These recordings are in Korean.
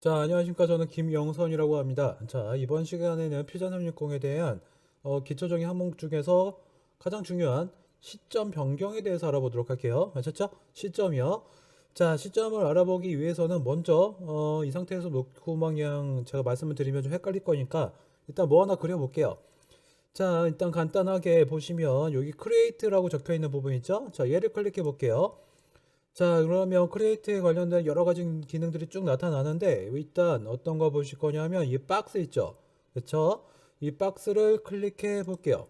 자, 안녕하십니까. 저는 김영선이라고 합니다. 자, 이번 시간에는 피자 360에 대한 어, 기초적인 항목 중에서 가장 중요한 시점 변경에 대해서 알아보도록 할게요. 아셨죠? 시점이요. 자, 시점을 알아보기 위해서는 먼저 어, 이 상태에서 놓고 막 그냥 제가 말씀을 드리면 좀 헷갈릴 거니까 일단 뭐 하나 그려볼게요. 자, 일단 간단하게 보시면 여기 create라고 적혀 있는 부분 있죠? 자, 얘를 클릭해 볼게요. 자, 그러면 크리에이트에 관련된 여러 가지 기능들이 쭉 나타나는데 일단 어떤 거 보실 거냐면 이 박스 있죠. 그렇죠? 이 박스를 클릭해 볼게요.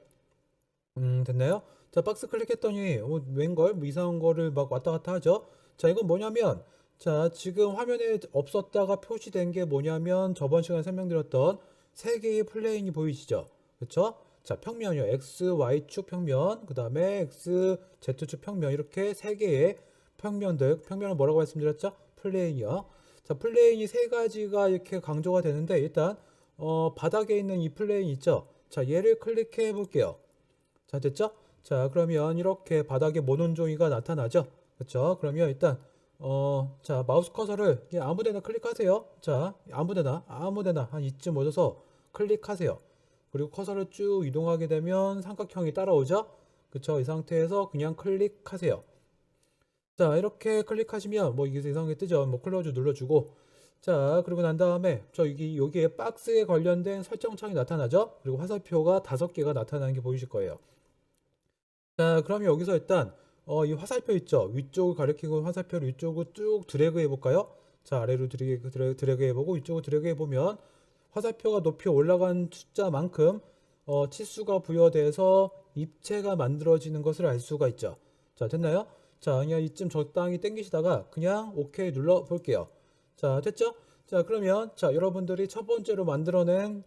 음, 됐나요? 자, 박스 클릭했더니 어, 웬걸? 뭐 이상한 거를 막 왔다 갔다 하죠. 자, 이건 뭐냐면 자, 지금 화면에 없었다가 표시된 게 뭐냐면 저번 시간에 설명드렸던 세 개의 플레인이 보이시죠? 그렇죠? 자, 평면이요. X, Y축 평면, 그 다음에 X, Z축 평면 이렇게 세 개의 평면들, 평면을 뭐라고 말씀드렸죠? 플레인이요. 자, 플레인이 세 가지가 이렇게 강조가 되는데 일단 어, 바닥에 있는 이 플레인 있죠? 자, 얘를 클릭해 볼게요. 자, 됐죠? 자, 그러면 이렇게 바닥에 모논 종이가 나타나죠? 그렇죠? 그러면 일단 어, 자, 마우스 커서를 그냥 아무 데나 클릭하세요. 자, 아무 데나, 아무 데나 한 이쯤 오셔서 클릭하세요. 그리고 커서를 쭉 이동하게 되면 삼각형이 따라오죠? 그쵸? 이 상태에서 그냥 클릭하세요. 자, 이렇게 클릭하시면 뭐 이게 이상하게 뜨죠? 뭐 클로즈 눌러주고 자, 그리고 난 다음에 저 여기 여기에 박스에 관련된 설정창이 나타나죠? 그리고 화살표가 다섯 개가 나타나는 게 보이실 거예요. 자, 그러면 여기서 일단 어, 이 화살표 있죠? 위쪽을 가리키고 화살표를 위쪽으로 쭉 드래그 해볼까요? 자, 아래로 드래그, 드래그, 드래그 해보고 위쪽으로 드래그 해보면 화살표가 높이 올라간 숫자만큼 어, 치수가 부여돼서 입체가 만들어지는 것을 알 수가 있죠. 자, 됐나요? 자, 그냥 이쯤 적당히 당기시다가 그냥 OK 눌러 볼게요. 자, 됐죠? 자, 그러면 자, 여러분들이 첫 번째로 만들어낸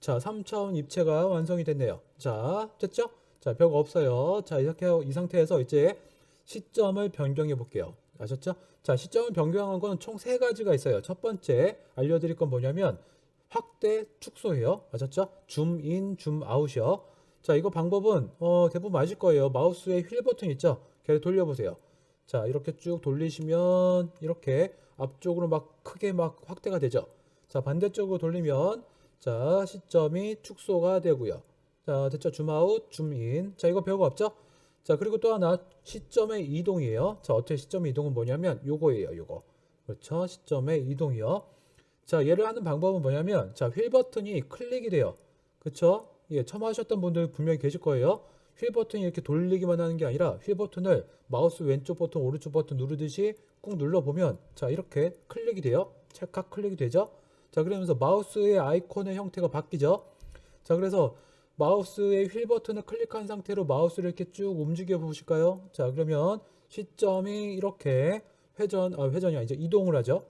자, 3차원 입체가 완성이 됐네요. 자, 됐죠? 자, 별 없어요. 자, 이렇게 이 상태에서 이제 시점을 변경해 볼게요. 아셨죠? 자, 시점을 변경한 거는 총세 가지가 있어요. 첫 번째 알려드릴 건 뭐냐면 확대 축소예요. 아셨죠? 줌 인, 줌 아웃이요. 자, 이거 방법은 어, 대부분 아실 거예요. 마우스에 휠 버튼 있죠? 걔를 돌려보세요. 자, 이렇게 쭉 돌리시면 이렇게 앞쪽으로 막 크게 막 확대가 되죠. 자, 반대쪽으로 돌리면 자, 시점이 축소가 되고요. 자, 됐죠? 줌아웃, 줌인. 자, 이거 별거 없죠? 자, 그리고 또 하나 시점의 이동이에요. 자, 어떻게 시점의 이동은 뭐냐면 요거예요, 요거. 그렇죠? 시점의 이동이요. 자, 얘를 하는 방법은 뭐냐면 자, 휠 버튼이 클릭이 돼요. 그렇죠? 예, 처음 하셨던 분들 분명히 계실 거예요. 휠 버튼이 이렇게 돌리기만 하는 게 아니라 휠 버튼을 마우스 왼쪽 버튼, 오른쪽 버튼 누르듯이 꾹 눌러 보면 자, 이렇게 클릭이 돼요. 찰칵 클릭이 되죠? 자, 그러면서 마우스의 아이콘의 형태가 바뀌죠? 자, 그래서 마우스의 휠 버튼을 클릭한 상태로 마우스를 이렇게 쭉 움직여 보실까요? 자, 그러면 시점이 이렇게 회전, 아, 회전이 아니죠. 이동을 하죠.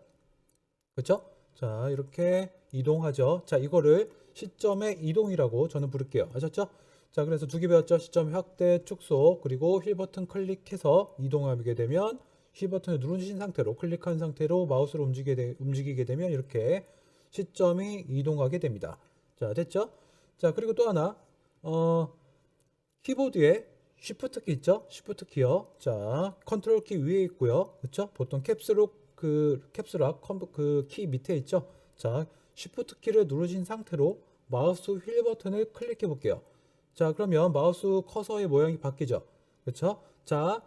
그렇죠? 자, 이렇게 이동하죠. 자, 이거를 시점의 이동이라고 저는 부를게요. 아셨죠? 자, 그래서 두 개 배웠죠. 시점 확대, 축소, 그리고 휠 버튼 클릭해서 이동하게 되면 휠 버튼을 누르신 상태로 클릭한 상태로 마우스를 움직이게, 되, 움직이게 되면 이렇게 시점이 이동하게 됩니다. 자, 됐죠? 자, 그리고 또 하나 어, 키보드에 Shift 키 있죠? Shift 키요. 자, 컨트롤 키 위에 있고요. 그렇죠? 보통 캡스록 그 캡스락 그키 밑에 있죠? 자, Shift 키를 누르신 상태로 마우스 휠 버튼을 클릭해 볼게요. 자, 그러면 마우스 커서의 모양이 바뀌죠. 그렇죠? 자,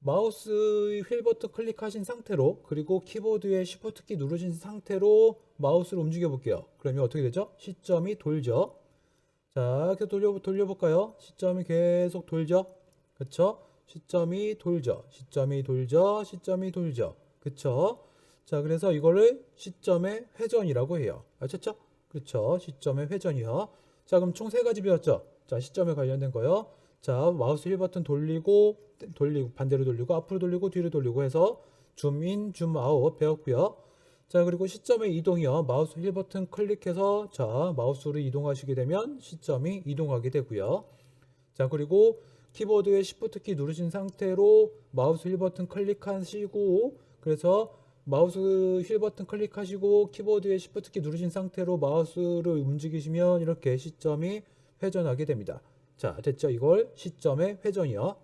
마우스 휠 버튼 클릭하신 상태로 그리고 키보드에 Shift 키 누르신 상태로 마우스를 움직여 볼게요. 그러면 어떻게 되죠? 시점이 돌죠. 자, 이렇게 돌려 돌려볼까요? 시점이 계속 돌죠. 그쵸? 시점이 돌죠. 시점이 돌죠. 시점이 돌죠. 그쵸? 자, 그래서 이거를 시점의 회전이라고 해요. 아셨죠? 그렇죠. 시점의 회전이요. 자, 그럼 총 세 가지 배웠죠? 자, 시점에 관련된 거요. 자, 마우스 휠 버튼 돌리고, 돌리고, 반대로 돌리고, 앞으로 돌리고, 뒤로 돌리고 해서 줌인, 줌아웃 배웠고요. 자, 그리고 시점의 이동이요. 마우스 휠 버튼 클릭해서 자, 마우스로 이동하시게 되면 시점이 이동하게 되고요. 자, 그리고 키보드에 Shift 키 누르신 상태로 마우스 휠 버튼 클릭하시고 그래서 마우스 휠 버튼 클릭하시고 키보드에 Shift 키 누르신 상태로 마우스를 움직이시면 이렇게 시점이 회전하게 됩니다. 자, 됐죠? 이걸 시점의 회전이요.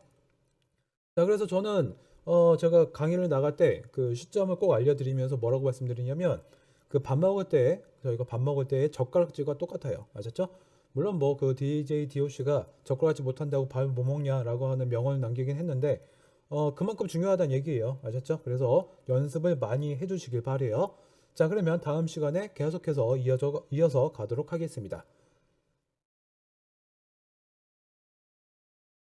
자, 그래서 저는 어, 제가 강의를 나갈 때 그 시점을 꼭 알려드리면서 뭐라고 말씀드리냐면 그 밥 먹을 때 저희가 밥 먹을 때의 젓가락질과 똑같아요. 아셨죠? 물론 뭐 그 DJ DOC가 젓가락질 못한다고 밥을 못 먹냐라고 하는 명언을 남기긴 했는데 어 그만큼 중요하다는 얘기예요. 아셨죠? 그래서 연습을 많이 해주시길 바래요. 자 그러면 다음 시간에 계속해서 이어져, 이어서 가도록 하겠습니다.